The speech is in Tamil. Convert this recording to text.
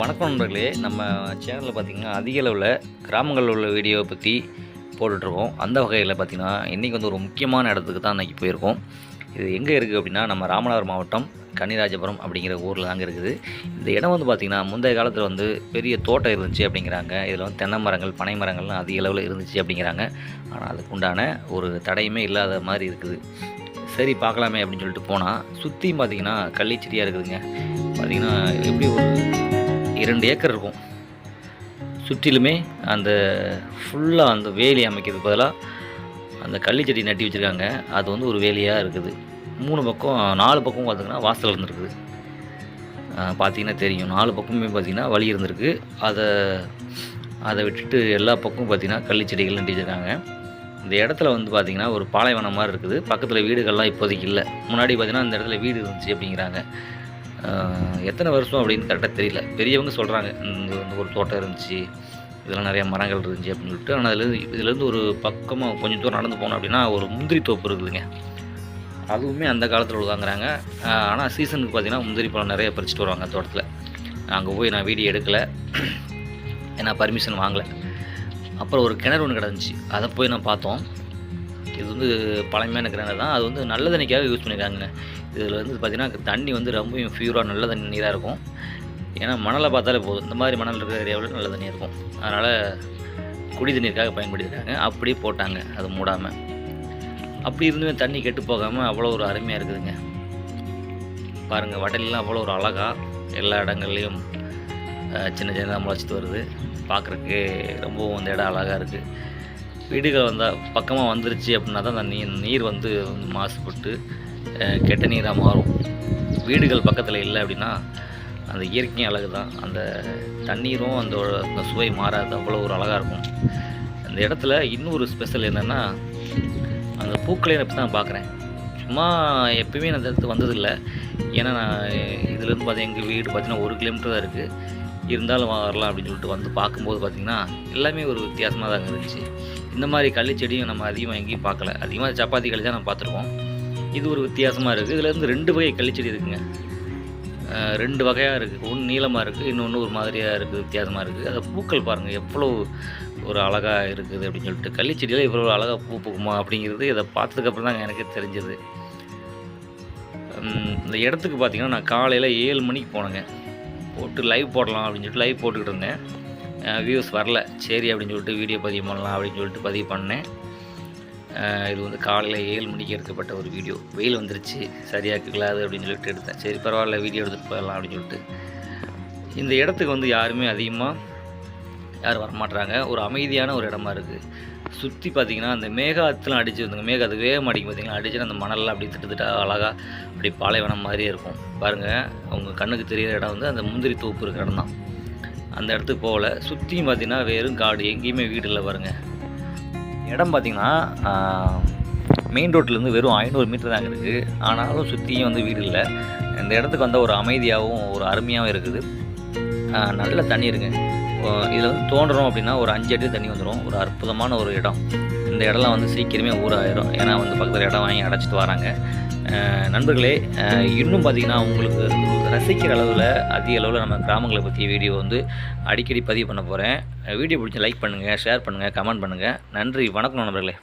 வணக்கம் நண்பர்களே. நம்ம சேனலில் பார்த்திங்கன்னா அதிக அளவில் கிராமங்களில் உள்ள வீடியோவை பற்றி போட்டுட்ருக்கோம். அந்த வகையில் பார்த்திங்கன்னா இன்றைக்கி வந்து ஒரு முக்கியமான இடத்துக்கு தான் இன்றைக்கி போயிருக்கோம். இது எங்கே இருக்குது அப்படின்னா நம்ம ராமநாதபுரம் மாவட்டம் கன்னிராஜபுரம் அப்படிங்கிற ஊரில் தாங்க இருக்குது. இந்த இடம் வந்து பார்த்திங்கன்னா முந்தைய காலத்தில் வந்து பெரிய தோட்டம் இருந்துச்சு அப்படிங்கிறாங்க. இதில் வந்து தென்னை மரங்கள் பனை மரங்கள்லாம் அதிக அளவில் இருந்துச்சு அப்படிங்கிறாங்க. ஆனால் அதுக்கு உண்டான ஒரு தடையுமே இல்லாத மாதிரி இருக்குது. சரி பார்க்கலாமே அப்படின்னு சொல்லிட்டு போனால் சுற்றியும் பார்த்திங்கன்னா கள்ளிச்செடியாக இருக்குதுங்க. பார்த்திங்கன்னா எப்படி ஒரு இரண்டு ஏக்கர் இருக்கும். சுற்றிலுமே அந்த ஃபுல்லாக அந்த வேலி அமைக்கிறதுக்கு பதிலாக அந்த கள்ளிச்செடி நட்டி வச்சுருக்காங்க. அது வந்து ஒரு வேலியாக இருக்குது. மூணு பக்கம் நாலு பக்கம் பார்த்திங்கன்னா வாசல் இருந்திருக்குது. பார்த்திங்கன்னா தெரியும். நாலு பக்கமுமே பார்த்திங்கன்னா வழி இருந்திருக்கு. அதை அதை விட்டுட்டு எல்லா பக்கமும் பார்த்திங்கன்னா கள்ளிச்செடிகள் நட்டி வச்சுருக்காங்க. இந்த இடத்துல வந்து பார்த்திங்கன்னா ஒரு பாலைவனம் மாதிரி இருக்குது. பக்கத்தில் வீடுகள்லாம் இப்போதைக்கு இல்லை. முன்னாடி பார்த்திங்கன்னா அந்த இடத்துல வீடு இருந்துச்சு அப்படிங்கிறாங்க. எத்தனை வருஷம் அப்படின்னு கரெக்டாக தெரியல. பெரியவங்க சொல்கிறாங்க இங்கே வந்து ஒரு தோட்டம் இருந்துச்சு இதெல்லாம் நிறைய மரங்கள் இருந்துச்சு அப்படின்னு சொல்லிட்டு. ஆனால் அதுலேருந்து இதுலேருந்து ஒரு பக்கமாக கொஞ்சம் தூரம் நடந்து போனோம் அப்படின்னா ஒரு முந்திரி தோப்பு இருக்குதுங்க. அதுவுமே அந்த காலத்தில் உள்ளதாங்கிறாங்க. ஆனால் சீசனுக்கு பார்த்தீங்கன்னா முந்திரி பழம் நிறைய பறிச்சுட்டு வருவாங்க தோட்டத்தில். அங்கே போய் நான் வீடியோ எடுக்கலை. ஏன்னா பர்மிஷன் வாங்கலை. அப்புறம் ஒரு கிணறு ஒன்று கிடந்துச்சு. அதை போய் நான் பார்த்தோம். இது வந்து பழமையான கிணறு தான். அது வந்து நல்ல தண்ணிக்காக யூஸ் பண்ணியிருக்காங்க இதில் வந்து பார்த்திங்கன்னா தண்ணி வந்து ரொம்பவும் ஃபியூராக நல்ல தண்ணி நீராக இருக்கும். ஏன்னா மணலை பார்த்தாலே போதும். இந்த மாதிரி மணல் இருக்கிற ஏரியாவில் நல்ல தண்ணி இருக்கும். அதனால் குடி தண்ணீருக்காக பயன்படுத்திருக்காங்க. அப்படியே போட்டாங்க. அது மூடாமல் அப்படி இருந்துமே தண்ணி கெட்டு போகாமல் அவ்வளோ ஒரு அருமையாக இருக்குதுங்க. பாருங்கள் வடலெலாம் அவ்வளோ ஒரு அழகாக எல்லா இடங்கள்லையும் சின்ன சின்னதாக முளைச்சிட்டு வருது. பார்க்குறக்கு ரொம்பவும் அந்த இடம் அழகாக இருக்குது வீடுகள் வந்தால் பக்கமாக வந்துருச்சு அப்படின்னா தான் அந்த நீர் நீர் வந்து மாசுபட்டு கெட்ட நீராக மாறும். வீடுகள் பக்கத்தில் இல்லை அப்படின்னா அந்த இயற்கையும் அழகு தான் அந்த தண்ணீரும் அந்த அந்த சுவை மாறாது. அவ்வளோ ஒரு அழகாக இருக்கும். அந்த இடத்துல இன்னொரு ஸ்பெஷல் என்னென்னா அந்த பூக்களையும் இப்போ தான் பார்க்குறேன் சும்மா எப்பயுமே நான் அந்த இடத்துக்கு வந்ததில்லை. ஏன்னா நான் இதுலேருந்து பார்த்தா எங்கள் வீடு பார்த்தீங்கன்னா ஒரு கிலோமீட்டர் தான் இருக்குது இருந்தாலும் வரலாம் அப்படின்னு சொல்லிட்டு வந்து பார்க்கும்போது பார்த்திங்கன்னா எல்லாமே ஒரு வித்தியாசமாக தாங்க இருந்துச்சு. இந்த மாதிரி கள்ளிச்செடியும் நம்ம அதிகமாக எங்கேயும் பார்க்கல. அதிகமாக சப்பாத்தி களி தான் நம்ம பார்த்துருக்கோம். இது ஒரு வித்தியாசமாக இருக்குது இதுலேருந்து ரெண்டு வகை கள்ளிச்செடி இருக்குங்க. ரெண்டு வகையாக இருக்குது ஒன்று நீளமாக இருக்குது இன்னொன்று ஒரு மாதிரியாக இருக்குது வித்தியாசமாக இருக்குது அந்த பூக்கள் பாருங்கள் எவ்வளோ ஒரு அழகாக இருக்குது அப்படின்னு சொல்லிட்டு. கள்ளிச்செடியில் இவ்வளோ அழகாக பூ பூக்குமா அப்படிங்கிறது இதை பார்த்ததுக்கப்புறம் தாங்க எனக்கு தெரிஞ்சது. இந்த இடத்துக்கு பார்த்தீங்கன்னா நான் காலையில் ஏழு மணிக்கு போனேங்க. போட்டு லைவ் போடலாம் அப்படின்னு சொல்லிட்டு லைவ் போட்டுக்கிட்டு இருந்தேன். வியூஸ் வரல. சரி அப்படின்னு சொல்லிட்டு வீடியோ பதிவு பண்ணலாம் அப்படின்னு சொல்லிட்டு பதிவு பண்ணேன். இது வந்து காலையில் ஏழு மணிக்கு எடுக்கப்பட்ட ஒரு வீடியோ வெயில் வந்துருச்சு சரியாக இருக்கலாது அப்படின்னு சொல்லிட்டு எடுத்தேன். சரி பரவாயில்ல வீடியோ எடுத்துகிட்டு போயிடலாம் அப்படின்னு சொல்லிட்டு. இந்த இடத்துக்கு வந்து யாருமே அதிகமாக யாரும் வரமாட்றாங்க. ஒரு அமைதியான ஒரு இடமா இருக்குது சுற்றி பார்த்தீங்கன்னா அந்த மேகாத்துலாம் அடிச்சு வந்துங்க. மேகாத்து வேகம் அடிக்கும் பார்த்தீங்கன்னா அடிச்சு அந்த மணல்லாம் அப்படி திட்டுவிட்டா அழகாக அப்படி பாலைவனம் மாதிரியே இருக்கும். பாருங்கள் அவங்க கண்ணுக்கு தெரியிற இடம் வந்து அந்த முந்திரி தோப்பு இருக்கிற இடம் தான் அந்த இடத்துக்கு போகல. சுற்றியும் பார்த்தீங்கன்னா வெறும் காடு. எங்கேயுமே வீடு இல்லை பாருங்கள் இடம் பார்த்தீங்கன்னா மெயின் ரோட்லேருந்து வெறும் ஐநூறு மீட்டர் தாங்க இருக்குது ஆனாலும் சுற்றியும் வந்து வீடு இல்லை. இந்த இடத்துக்கு வந்தால் ஒரு அமைதியாகவும் ஒரு அருமையாகவும் இருக்குது. நல்ல தண்ணி இருக்குங்க. இதில் வந்து தோண்டுறோம் அப்படின்னா ஒரு அஞ்சு அடி தண்ணி வந்துடும் ஒரு அற்புதமான ஒரு இடம். இந்த இடம்லாம் வந்து சீக்கிரமே ஊராயிரும். ஏன்னா வந்து பக்கத்தில் இடம் வாங்கி அடைச்சிட்டு வராங்க. நண்பர்களே இன்னும் பார்த்தீங்கன்னா உங்களுக்கு ரசிக்கிற அளவில் அதிக அளவில் நம்ம கிராமங்களை பற்றிய வீடியோ வந்து அடிக்கடி பதிவு பண்ண போகிறேன் வீடியோ பிடிச்சி லைக் பண்ணுங்கள் ஷேர் பண்ணுங்கள் கமெண்ட் பண்ணுங்கள் நன்றி வணக்கம் நண்பர்களே.